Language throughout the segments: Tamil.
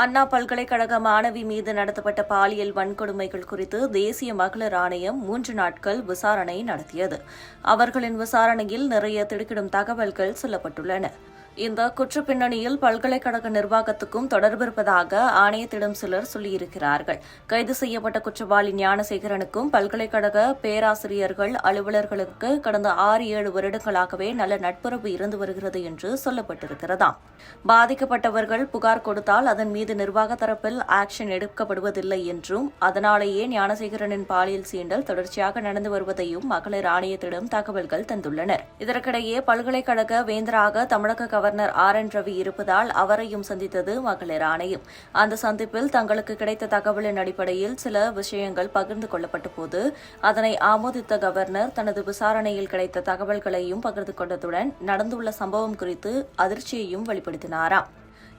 அண்ணா பல்கலைக்கழக மாணவி மீது நடத்தப்பட்ட பாலியல் வன்கொடுமைகள் குறித்து தேசிய மகளிர் ஆணையம் மூன்று நாட்கள் விசாரணை நடத்தியது. அவர்களின் விசாரணையில் நிறைய திடுக்கிடும் தகவல்கள் சொல்லப்பட்டுள்ளன. இந்த குற்ற பின்னணியில் பல்கலைக்கழக நிர்வாகத்துக்கும் தொடர்பு இருப்பதாக ஆணையத்திடம் சிலர் சொல்லியிருக்கிறார்கள். கைது செய்யப்பட்ட குற்றவாளி ஞானசேகரனுக்கும் பல்கலைக்கழக பேராசிரியர்கள் அலுவலர்களுக்கு கடந்த ஆறு ஏழு வருடங்களாகவே நல்ல நட்புறவு இருந்து வருகிறது என்று சொல்லப்பட்டிருக்கிறதாம் பாதிக்கப்பட்டவர்கள் புகார் கொடுத்தால் அதன் மீது நிர்வாக தரப்பில் ஆக்ஷன் எடுக்கப்படுவதில்லை என்றும் அதனாலேயே ஞானசேகரனின் பாலியல் சீண்டல் தொடர்ச்சியாக நடந்து வருவதையும் மகளிர் ஆணையத்திடம் தகவல்கள் தந்துள்ளனர். இதற்கிடையே பல்கலைக்கழக வேந்தராக தமிழக கவர்னர் ஆர் என் ரவி இருப்பதால் அவரையும் சந்தித்தது மகளிர் ஆணையம். அந்த சந்திப்பில் தங்களுக்கு கிடைத்த தகவலின் அடிப்படையில் சில விஷயங்கள் பகிர்ந்து கொள்ளப்பட்ட போது அதனை ஆமோதித்த கவர்னர் தனது விசாரணையில் கிடைத்த தகவல்களையும் பகிர்ந்து கொண்டதுடன் நடந்துள்ள சம்பவம் குறித்து அதிர்ச்சியையும் வெளிப்படுத்தினாராம்.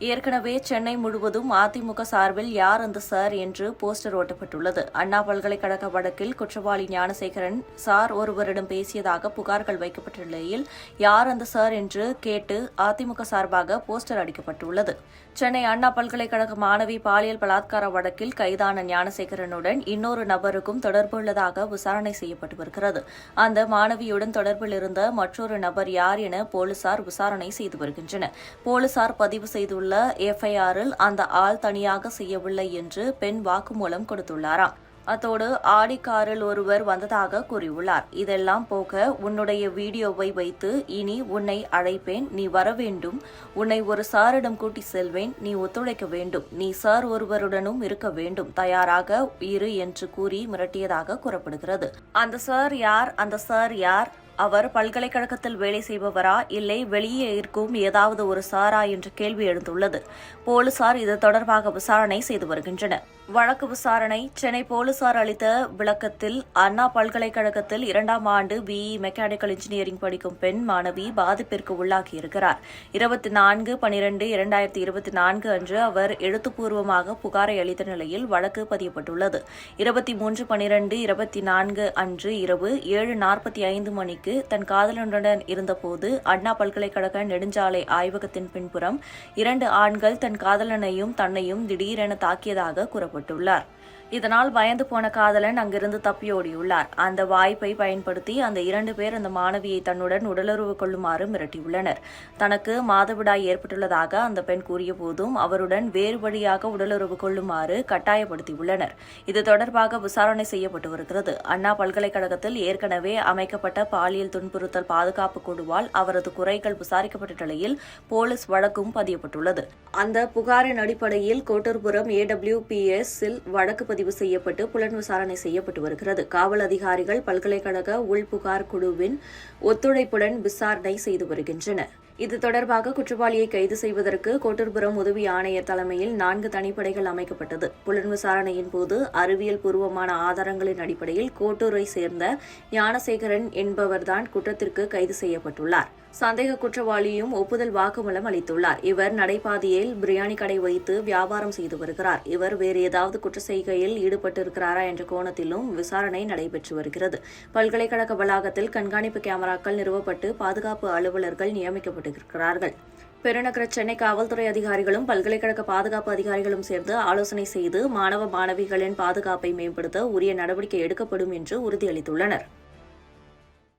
ஏற்கனவே சென்னை முழுவதும் அதிமுக சார்பில் யார் அந்த சார் என்று போஸ்டர் ஓட்டப்பட்டுள்ளது அண்ணா பல்கலைக்கழக வழக்கில் குற்றவாளி ஞானசேகரன் சார் ஒருவரிடம் பேசியதாக புகார்கள் வைக்கப்பட்ட நிலையில் யார் அந்த சார் என்று கேட்டு அதிமுக சார்பாக போஸ்டர் அடிக்கப்பட்டுள்ளது. சென்னை அண்ணா பல்கலைக்கழக மாணவி பாலியல் பலாத்கார வழக்கில் கைதான ஞானசேகரனுடன் இன்னொரு நபருக்கும் தொடர்பு உள்ளதாக விசாரணை செய்யப்பட்டு வருகிறது. அந்த மாணவியுடன் தொடர்பில் இருந்த மற்றொரு நபர் யார் என போலீசார் விசாரணை செய்து வருகின்றனர். போலீசார் பதிவு செய்துள்ள எஃப்ஐஆரில் அந்த ஆள் தனியாக செய்யவில்லை என்று பெண் வாக்குமூலம் கொடுத்துள்ளாராம். அத்தோடு ஆடி காரில் ஒருவர் வந்ததாக கூறியுள்ளார். இதெல்லாம் போக உன்னுடைய வீடியோவை வைத்து இனி உன்னை அழைப்பேன். நீ வர வேண்டும். உன்னை ஒரு சாரிடம் கூட்டி செல்வேன். நீ ஒத்துழைக்க வேண்டும். நீ சார் ஒருவருடனும் இருக்க வேண்டும். தயாராக இரு என்று கூறி மிரட்டியதாக கூறப்படுகிறது. அந்த சார் யார்? அந்த சார் யார்? அவர் பல்கலைக்கழகத்தில் வேலை செய்பவரா? இல்லை வெளியே இருக்கும் ஏதாவது ஒரு சாரா? என்ற கேள்வி எழுந்துள்ளது. போலீசார் இது தொடர்பாக விசாரணை செய்து வருகின்றனர். வழக்கு விசாரணை சென்னை போலீசார் அளித்த விளக்கத்தில் அண்ணா பல்கலைக்கழகத்தில் இரண்டாம் ஆண்டு பிஇ மெக்கானிக்கல் இன்ஜினியரிங் படிக்கும் பெண் மாணவி பாதிப்பிற்கு உள்ளாகியிருக்கிறார் இருபத்தி நான்கு பனிரெண்டு இரண்டாயிரத்தி இருபத்தி நான்கு அன்று அவர் எழுத்துப்பூர்வமாக புகாரை அளித்த நிலையில் வழக்கு பதியப்பட்டுள்ளது. இருபத்தி மூன்று பனிரெண்டு இருபத்தி நான்கு அன்று இரவு ஏழு நாற்பத்தி ஐந்து மணிக்கு தன் காதலனுடன் இருந்தபோது அண்ணா பல்கலைக்கழக நெடுஞ்சாலை ஆய்வகத்தின் பின்புறம் இரண்டு ஆண்கள் தன் காதலனையும் தன்னையும் திடீரென தாக்கியதாக கூறப்பட்டுள்ளார். இதனால் பயந்து போன காதலன் அங்கிருந்து தப்பியோடியுள்ளார். அந்த வாய்ப்பை பயன்படுத்தி அந்த இரண்டு பேர் அந்த மாணவியை தன்னுடன் உடலுறவு கொள்ளுமாறு மிரட்டியுள்ளனர். தனக்கு மாதவிடாய் ஏற்பட்டுள்ளதாக அந்த பெண் கூறிய போதும் அவருடன் வேறு வழியாக உடலுறவு கொள்ளுமாறு கட்டாயப்படுத்தியுள்ளனர். இது தொடர்பாக விசாரணை செய்யப்பட்டு வருகிறது. அண்ணா பல்கலைக்கழகத்தில் ஏற்கனவே அமைக்கப்பட்ட பாலியல் துன்புறுத்தல் பாதுகாப்பு குழுவால் அவரது குறைகள் விசாரிக்கப்பட்ட நிலையில் போலீஸ் வழக்கும் பதியப்பட்டுள்ளது. அந்த புகாரின் அடிப்படையில் கோட்டூர்புரம் ஏடபிள்யூபிஎஸ் இல் வழக்கு பதிவு செய்யப்பட்டு புலன் விசாரணை செய்யப்பட்டு வருகிறது. காவல் அதிகாரிகள் பல்கலைக்கழக உள்புகார் குழுவின் ஒத்துழைப்புடன் விசாரணை செய்து வருகின்றனர். இது தொடர்பாக குற்றவாளியை கைது செய்வதற்கு கோட்டூர்புரம் உதவி ஆணையர் தலைமையில் நான்கு தனிப்படைகள் அமைக்கப்பட்டது. புலன் விசாரணையின் போது அறிவியல் பூர்வமான ஆதாரங்களின் அடிப்படையில் கோட்டூரை சேர்ந்த ஞானசேகரன் என்பவர்தான் குற்றத்திற்கு கைது செய்யப்பட்டுள்ளார். சந்தேக குற்றவாளியும் ஒப்புதல் வாக்குமூலம் அளித்துள்ளார். இவர் நடைபாதையில் பிரியாணி கடை வைத்து வியாபாரம் செய்து வருகிறார். இவர் வேறு ஏதாவது குற்ற செய்கையில் ஈடுபட்டிருக்கிறாரா என்ற கோணத்திலும் விசாரணை நடைபெற்று வருகிறது. பல்கலைக்கழக வளாகத்தில் கண்காணிப்பு கேமராக்கள் நிறுவப்பட்டு பாதுகாப்பு அலுவலர்கள் ஈடுபட்டிருக்கிறார்கள் பெருநகர சென்னை காவல்துறை அதிகாரிகளும் பல்கலைக்கழக பாதுகாப்பு அதிகாரிகளும் சேர்ந்து ஆலோசனை செய்து மாணவ மாணவிகளின் பாதுகாப்பை மேம்படுத்த உரிய நடவடிக்கை எடுக்கப்படும் என்று உறுதியளித்துள்ளனர்.